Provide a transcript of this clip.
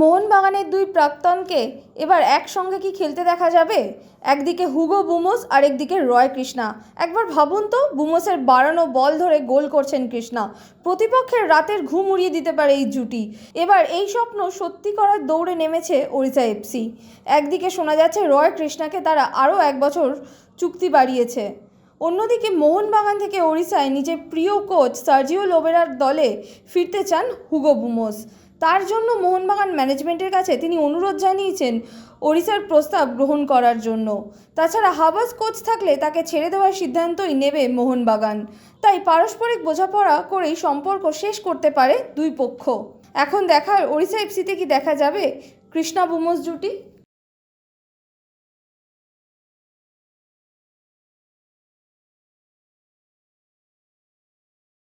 মোহনবাগানের দুই প্রাক্তনকে এবার একসঙ্গে কি খেলতে দেখা যাবে? একদিকে হুগো বুমোস আর একদিকে রয় কৃষ্ণা। একবার ভাবুন তো, বুমোসের বাড়ানো বল ধরে গোল করছেন কৃষ্ণা। প্রতিপক্ষের রাতের ঘুম উড়িয়ে দিতে পারে এই জুটি। এবার এই স্বপ্ন সত্যি করার দৌড়ে নেমেছে ওড়িশা এফসি একদিকে শোনা যাচ্ছে রয় কৃষ্ণাকে তারা আরও এক বছর চুক্তি বাড়িয়েছে। অন্যদিকে মোহনবাগান থেকে ওড়িশায় নিজের প্রিয় কোচ সার্জিও লোবেরার দলে ফিরতে চান হুগো বুমোস। তার জন্য মোহনবাগান ম্যানেজমেন্টের কাছে তিনি অনুরোধ জানিয়েছেন ওড়িশার প্রস্তাব গ্রহণ করার জন্য। তাছাড়া হাবাস কোচ থাকলে তাকে ছেড়ে দেওয়ার সিদ্ধান্তই নেবে মোহনবাগান। তাই পারস্পরিক বোঝাপড়া করেই সম্পর্ক শেষ করতে পারে দুই পক্ষ। এখন দেখার ওড়িশা এফসিতে কি দেখা যাবে? কৃষ্ণা বুমোস জুটি।